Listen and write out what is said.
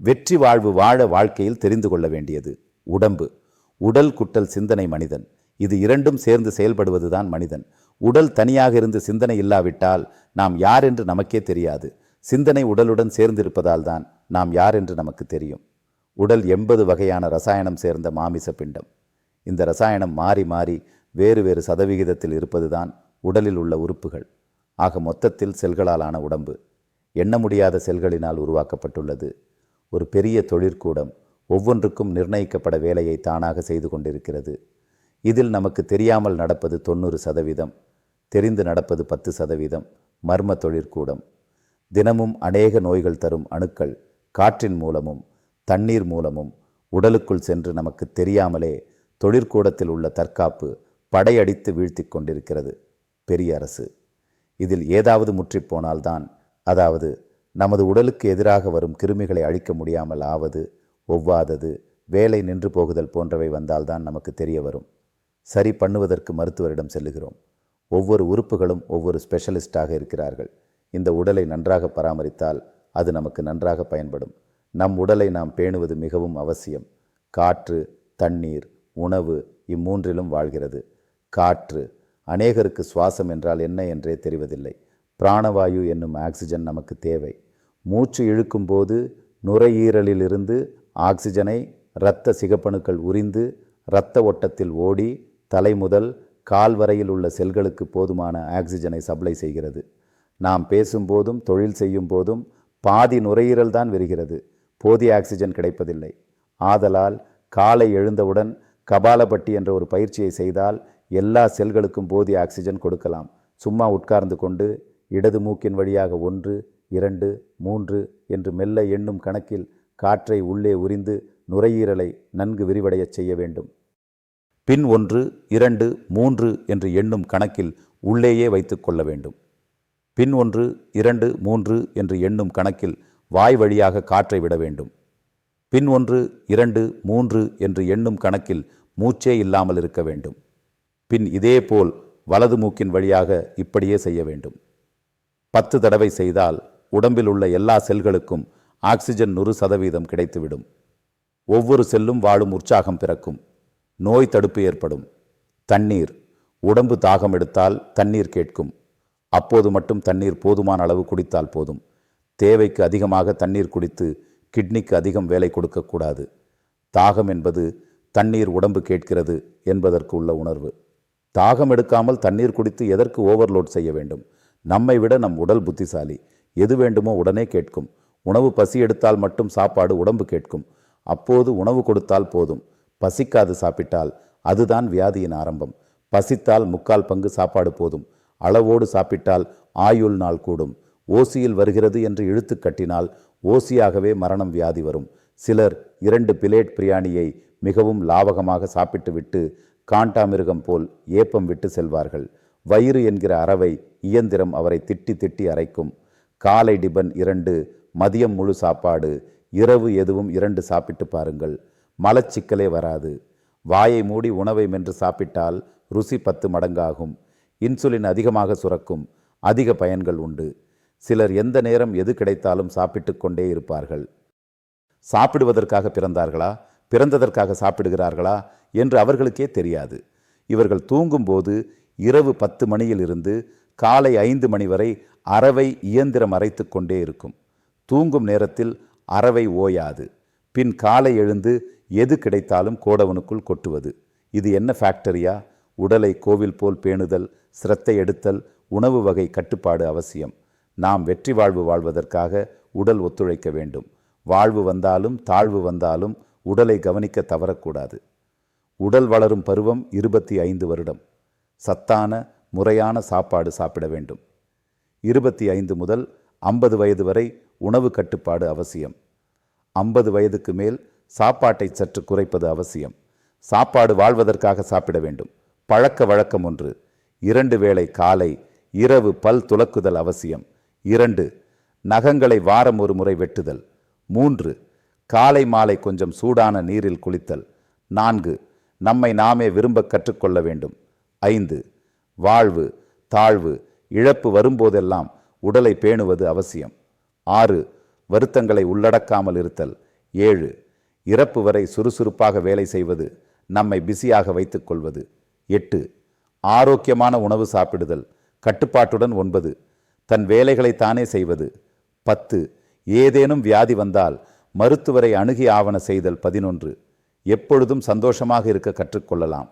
வெற்றி வாழ்வு வாழ வாழ்க்கையில் தெரிந்து கொள்ள வேண்டியது உடம்பு. உடல் குட்டல் சிந்தனை மனிதன். இது இரண்டும் சேர்ந்து செயல்படுவதுதான் மனிதன். உடல் தனியாக இருந்து சிந்தனை இல்லாவிட்டால் நாம் யார் என்று நமக்கே தெரியாது. சிந்தனை உடலுடன் சேர்ந்திருப்பதால் தான் நாம் யார் என்று நமக்கு தெரியும். உடல் எண்பது வகையான ரசாயனம் சேர்ந்த மாமிச பிண்டம். இந்த ரசாயனம் மாறி மாறி வேறு வேறு சதவிகிதத்தில் இருப்பதுதான் உடலில் உள்ள உறுப்புகள். ஆக மொத்தத்தில் செல்களாலான உடம்பு. எண்ண முடியாத செல்களினால் உருவாக்கப்பட்டுள்ளது. ஒரு பெரிய தொழிற்கூடம் ஒவ்வொன்றுக்கும் நிர்ணயிக்கப்பட வேலையை தானாக செய்து கொண்டிருக்கிறது. இதில் நமக்கு தெரியாமல் நடப்பது தொண்ணூறு சதவீதம் தெரிந்து நடப்பது பத்து சதவீதம் மர்ம தொழிற்கூடம். தினமும் அநேக நோய்கள் தரும் அணுக்கள் காற்றின் மூலமும் தண்ணீர் மூலமும் உடலுக்குள் சென்று நமக்கு தெரியாமலே தொழிற்கூடத்தில் உள்ள தற்காப்பு படையடித்து வீழ்த்தி கொண்டிருக்கிறது பெரிய அரசு. இதில் ஏதாவது முற்றிப்போனால்தான் அதாவது நமது உடலுக்கு எதிராக வரும் கிருமிகளை அழிக்க முடியாமல் ஆவது ஒவ்வாதது வேலை நின்று போகுதல் போன்றவை வந்தால்தான் நமக்கு தெரிய வரும். சரி பண்ணுவதற்கு மருத்துவரிடம் செல்லுகிறோம். ஒவ்வொரு உறுப்புகளும் ஒவ்வொரு ஸ்பெஷலிஸ்டாக இருக்கிறார்கள். இந்த உடலை நன்றாக பராமரித்தால் அது நமக்கு நன்றாக பயன்படும். நம் உடலை நாம் பேணுவது மிகவும் அவசியம். காற்று தண்ணீர் உணவு இம்மூன்றிலும் வாழ்கிறது. காற்று அநேகருக்கு சுவாசம் என்றால் என்ன என்றே தெரிவதில்லை. பிராணவாயு என்னும் ஆக்சிஜன் நமக்கு தேவை. மூச்சு இழுக்கும்போது நுரையீரலிலிருந்து ஆக்சிஜனை இரத்த சிகப்பணுக்கள் உறிந்து இரத்த ஓட்டத்தில் ஓடி தலை முதல் கால் வரையில் உள்ள செல்களுக்கு போதுமான ஆக்சிஜனை சப்ளை செய்கிறது. நாம் பேசும்போதும் தொழில் செய்யும் போதும் பாதி நுரையீரல் தான் வருகிறது. போதிய ஆக்சிஜன் கிடைப்பதில்லை. ஆதலால் காலை எழுந்தவுடன் கபாலபட்டி என்ற ஒரு பயிற்சியை செய்தால் எல்லா செல்களுக்கும் போதிய ஆக்சிஜன் கொடுக்கலாம். சும்மா உட்கார்ந்து கொண்டு இடது மூக்கின் வழியாக ஒன்று இரண்டு மூன்று என்று மெல்ல எண்ணும் கணக்கில் காற்றை உள்ளே உறிந்து நுரையீரலை நன்கு விரிவடையச் செய்ய வேண்டும். பின் ஒன்று இரண்டு மூன்று என்று எண்ணும் கணக்கில் உள்ளேயே வைத்துக் கொள்ள வேண்டும். பின் ஒன்று இரண்டு மூன்று என்று எண்ணும் கணக்கில் வாய் வழியாக காற்றை விட வேண்டும். பின் ஒன்று இரண்டு மூன்று என்று எண்ணும் கணக்கில் மூச்சே இல்லாமல் இருக்க வேண்டும். பின் இதேபோல் வலது மூக்கின் வழியாக இப்படியே செய்ய வேண்டும். பத்து தடவை செய்தால் உடம்பில் உள்ள எல்லா செல்களுக்கும் ஆக்சிஜன் நூறு சதவீதம் கிடைத்துவிடும். ஒவ்வொரு செல்லும் வாழும் உற்சாகம் பிறக்கும். நோய் தடுப்பு ஏற்படும். தண்ணீர் உடம்பு தாகம் எடுத்தால் தண்ணீர் கேட்கும். அப்போது மட்டும் தண்ணீர் போதுமான அளவு குடித்தால் போதும். தேவைக்கு அதிகமாக தண்ணீர் குடித்து கிட்னிக்கு அதிகம் வேலை கொடுக்கக்கூடாது. தாகம் என்பது தண்ணீர் உடம்பு கேட்கிறது என்பதற்கு உள்ள உணர்வு. தாகம் எடுக்காமல் தண்ணீர் குடித்து எதற்கு ஓவர்லோட் செய்ய வேண்டும்? நம்மை விட நம் உடல் புத்திசாலி. எது வேண்டுமோ உடனே கேட்கும். உணவு பசி எடுத்தால் மட்டும் சாப்பாடு உடம்பு கேட்கும். அப்போது உணவு கொடுத்தால் போதும். பசிக்காது சாப்பிட்டால். அதுதான் வியாதியின் ஆரம்பம். பசித்தால் முக்கால் பங்கு சாப்பாடு போதும். அளவோடு சாப்பிட்டால் ஆயுள் நாள் கூடும். ஓசியில் வருகிறது என்று இழுத்து கட்டினால் ஓசியாகவே மரணம் வியாதி வரும். சிலர் இரண்டு பிளேட் பிரியாணியை மிகவும் லாவகமாக சாப்பிட்டுவிட்டு காண்டாமிருகம் போல் ஏப்பம் விட்டு செல்வார்கள். வயிறு என்கிற அறவை இயந்திரம் அவரை திட்டி திட்டி அரைக்கும். காலை டிபன் இரண்டு மதியம் முழு சாப்பாடு இரவு எதுவும் இரண்டு சாப்பிட்டு பாருங்கள். மலச்சிக்கலே வராது. வாயை மூடி உணவை மென்று சாப்பிட்டால் ருசி பத்து மடங்காகும். இன்சுலின் அதிகமாக சுரக்கும். அதிக பயன்கள் உண்டு. சிலர் எந்த நேரம் எது கிடைத்தாலும் சாப்பிட்டு கொண்டே இருப்பார்கள். சாப்பிடுவதற்காக பிறந்தார்களா? பிறந்ததற்காக சாப்பிடுகிறார்களா? என்று அவர்களுக்கே தெரியாது. இவர்கள் தூங்கும்போது இரவு பத்து மணியில் இருந்து காலை ஐந்து மணி வரை அறவை இயந்திரம் அரைத்து கொண்டே இருக்கும். தூங்கும் நேரத்தில் அறவை ஓயாது. பின் காலை எழுந்து எது கிடைத்தாலும் கோடவனுக்குள் கொட்டுவது. இது என்ன ஃபேக்டரியா உடலை கோவில் போல் பேணுதல் சிரத்தை எடுத்தல் உணவு வகை கட்டுப்பாடு அவசியம். நாம் வெற்றி வாழ்வு வாழ்வதற்காக உடல் ஒத்துழைக்க வேண்டும். வாழ்வு வந்தாலும் தாழ்வு வந்தாலும் உடலை கவனிக்க தவறக்கூடாது. உடல் வளரும் பருவம் இருபத்தி ஐந்து வருடம். சத்தான முறையான சாப்பாடு சாப்பிட வேண்டும். இருபத்தி ஐந்து முதல் ஐம்பது வயது வரை உணவு கட்டுப்பாடு அவசியம். ஐம்பது வயதுக்கு மேல் சாப்பாட்டை சற்று குறைப்பது அவசியம். சாப்பாடு வாழ்வதற்காக சாப்பிட வேண்டும். பழக்க வழக்கம் ஒன்று. இரண்டு வேளை காலை இரவு பல் துலக்குதல் அவசியம். இரண்டு நகங்களை வாரம் ஒரு முறை வெட்டுதல். மூன்று காலை மாலை கொஞ்சம் சூடான நீரில் குளித்தல். நான்கு நம்மை நாமே விரும்ப கற்றுக்கொள்ள வேண்டும். ஐந்து வாழ்வு தாழ்வு இழப்பு வரும்போதெல்லாம் உடலை பேணுவது அவசியம். ஆறு வருத்தங்களை உள்ளடக்காமல் இருத்தல். ஏழு இறப்பு வரை சுறுசுறுப்பாக வேலை செய்வது நம்மை பிஸியாக வைத்துக் கொள்வது எட்டு ஆரோக்கியமான உணவு சாப்பிடுதல். கட்டுப்பாட்டுடன் ஒன்பது தன் வேலைகளை தானே செய்வது. பத்து ஏதேனும் வியாதி வந்தால் மருத்துவரை அணுகி ஆவண செய்தல். பதினொன்று எப்பொழுதும் சந்தோஷமாக இருக்க கற்றுக்கொள்ளலாம்.